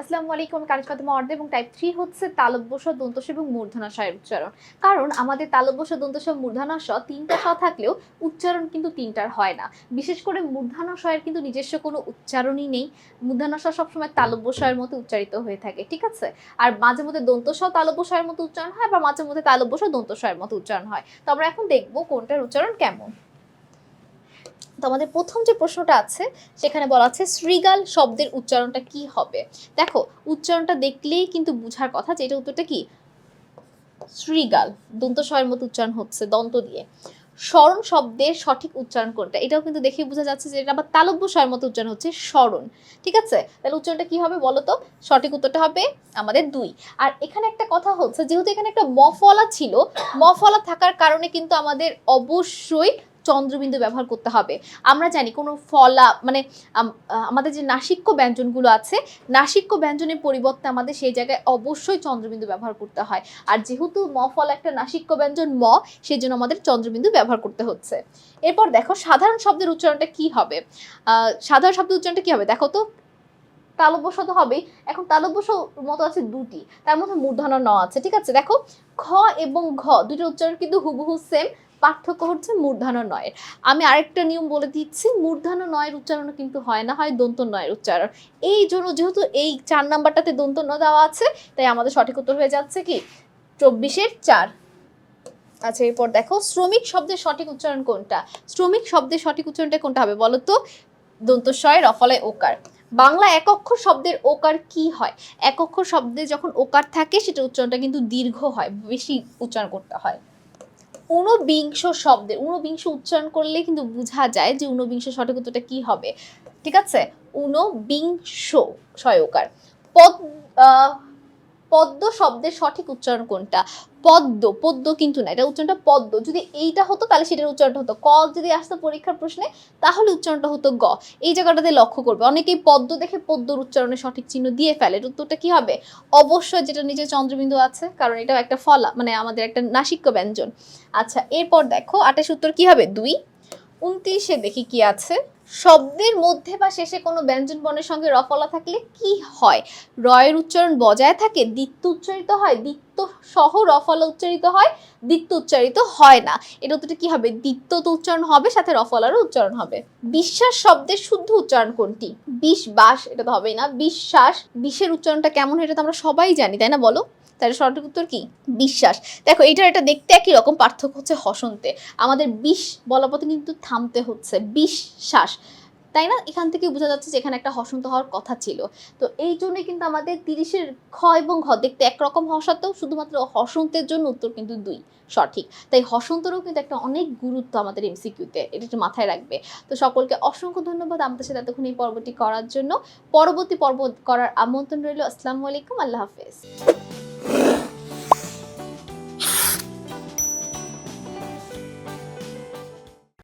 আসসালামু আলাইকুম আমি কানিজ ফাতেমা অর্ধ এবং টাইপ থ্রি হচ্ছে তালব্যস দন্তস এবং মূর্ধনাশয়ের উচ্চারণ। কারণ আমাদের তালব্যস দন্তস মূর্ধনাশ তিনটা স থাকলেও উচ্চারণ কিন্তু তিনটার হয় না। বিশেষ করে মূর্ধনাশয়ের কিন্তু নিজস্ব কোনো উচ্চারণই নেই। মূর্ধনাশ সবসময় তালব্যসয়ের মতো উচ্চারিত হয়ে থাকে, ঠিক আছে? আর মাঝে মধ্যে দন্তস তালব্যসয়ের মতো উচ্চারণ হয় বা মাঝে মধ্যে তালব্যস দন্তসয়ের মতো উচ্চারণ হয়। তো আমরা এখন দেখব কোনটার উচ্চারণ কেমন। তো আমাদের প্রথম যে প্রশ্নটা আছে, সেখানে বলা আছে, শ্রীগাল শব্দের উচ্চারণটা কি হবে? দেখো, উচ্চারণটা দেখলেই কিন্তু বুঝার কথা যে এটা উত্তরটা কি? শ্রীগাল, দন্ত স্বয়ের মতো উচ্চারণ হচ্ছে দন্ত দিয়ে। স্মরণ শব্দের সঠিক উচ্চারণ কোনটা? এটাও কিন্তু দেখে বোঝা যাচ্ছে যে এটা আবার তালব্য স্বয়ের মতো উচ্চারণ হচ্ছে স্মরণ ঠিক আছে? তাহলে উচ্চারণটা কি হবে বলো তো? সঠিক উত্তরটা হবে আমাদের দুই। আর এখানে একটা কথা হচ্ছে, যেহেতু এখানে একটা মফলা ছিল, মফলা থাকার কারণে কিন্তু আমাদের অবশ্যই চন্দ্রবিন্দু ব্যবহার করতে হবে। আমরা জানি কোনো ফলা মানে আমাদের যে নাসিক্য ব্যঞ্জনগুলো আছে, নাসিক্য ব্যঞ্জনের পরিবর্তে আমাদের সেই জায়গায় অবশ্যই চন্দ্রবিন্দু ব্যবহার করতে হয়। আর যেহেতু ম ফল একটা নাসিক্য ব্যঞ্জন, ম সেই জন্য আমাদের চন্দ্রবিন্দু ব্যবহার করতে হচ্ছে। এরপর দেখো, সাধারণ শব্দের উচ্চারণটা কি হবে? সাধারণ শব্দের উচ্চারণটা কি হবে? দেখো তো তালব্যস তো হবেই। এখন তালব্যস মতো আছে দুটি। তার মধ্যে মূর্ধন্য ন আছে, ঠিক আছে? দেখো, খ এবং ঘ দুটো উচ্চারণ কিন্তু হুবহু সেম পার্থক্য হচ্ছে মূর্ধন্য নয়ের। আমি আরেকটা নিয়ম বলে দিচ্ছি, মূর্ধন্য নয়ের উচ্চারণ কিন্তু হয় না, হয় দন্ত নয়ের উচ্চারণ। এই জন্য যেহেতু এই চার নাম্বারটাতে দন্ত ন দেওয়া আছে, তাই আমাদের সঠিক উত্তর হয়ে যাচ্ছে কি? চব্বিশের চার। আচ্ছা এরপর দেখো, শ্রমিক শব্দের সঠিক উচ্চারণ কোনটা? শ্রমিক শব্দের সঠিক উচ্চারণটা কোনটা হবে বলো তো? দন্তস্বয় রফলায় ওকার। বাংলা এক অক্ষর শব্দের ওকার কি হয়? এক অক্ষর শব্দে যখন ওকার থাকে সেটা উচ্চারণটা কিন্তু দীর্ঘ হয়, বেশি উচ্চারণ করতে হয়। ঊনবিংশ শব্দের ঊনবিংশ উচ্চারণ করলে কিন্তু বোঝা যায় যে ঊনবিংশ সঠিক উত্তরটা কি হবে। ঠিক আছে? ঊনবিংশ সয়কার পদ পদ্ম শব্দের সঠিক উচ্চারণ কোনটা? পদ্ম পদ্ম কিন্তু না, এটা উচ্চারণটা পদ্ম। যদি এইটা হতো, তাহলে সেটার উচ্চারণটা হতো ক। যদি আসতো পরীক্ষার প্রশ্নে, তাহলে উচ্চারণটা হতো গ। এই জায়গাটাতে লক্ষ্য করবে। অনেকেই পদ্ম দেখে পদ্মর উচ্চারণে সঠিক চিহ্ন দিয়ে ফেলে। উত্তরটা কি হবে? অবশ্যই যেটা নিচে চন্দ্রবিন্দু আছে, কারণ এটা একটা ফলা মানে আমাদের একটা নাসিক্য ব্যঞ্জন। আচ্ছা এরপর দেখো আঠাশ উত্তর কি হবে? দুই। উনত্রিশে দেখি কি আছে। শব্দের মধ্যে বা শেষে কোনো ব্যঞ্জন বর্ণের সঙ্গে রফলা থাকলে কি হয়? রয়ের উচ্চারণ বজায় থাকে দিত্য উচ্চারিত হয় দিত্য সহ রফলা উচ্চারিত হয় দিত্য উচ্চারিত হয় না। এটা উত্তরটা কি হবে? দিত্য তো উচ্চারণ হবে, সাথে রফলারও উচ্চারণ হবে। বিশ্বাস শব্দের শুদ্ধ উচ্চারণ কোনটি? বিষ বাস এটা তো হবেই না। বিশ্বাস, বিষের উচ্চারণটা কেমন এটা তো আমরা সবাই জানি, তাই না বলো? তাহলে সঠিক উত্তর কি? বিশ্বাস। দেখো এইটার এটা দেখতে একই রকম, পার্থক্য হচ্ছে হসন্তে। আমাদের বিষ বলা পথে কিন্তু থামতে হচ্ছে। বিশ্বাস তাই না? এখান থেকে বোঝা যাচ্ছে যে এখানে একটা হসন্ত হওয়ার কথা ছিল। তো এই জন্যই কিন্তু আমাদের তিরিশের খ এবং ঘ দেখতে একরকম হসাতেও শুধুমাত্র হসন্তের জন্য উত্তর কিন্তু দুই সঠিক। তাই হসন্তরও কিন্তু একটা অনেক গুরুত্ব আমাদের এমসিকিউতে এটা একটু মাথায় রাখবে। তো সকলকে অসংখ্য ধন্যবাদ আমাদের সাথে এতক্ষণ এই পর্বটি করার জন্য। পরবর্তী পর্ব করার আমন্ত্রণ রইল। আসসালামু আলাইকুম। আল্লাহ হাফেজ।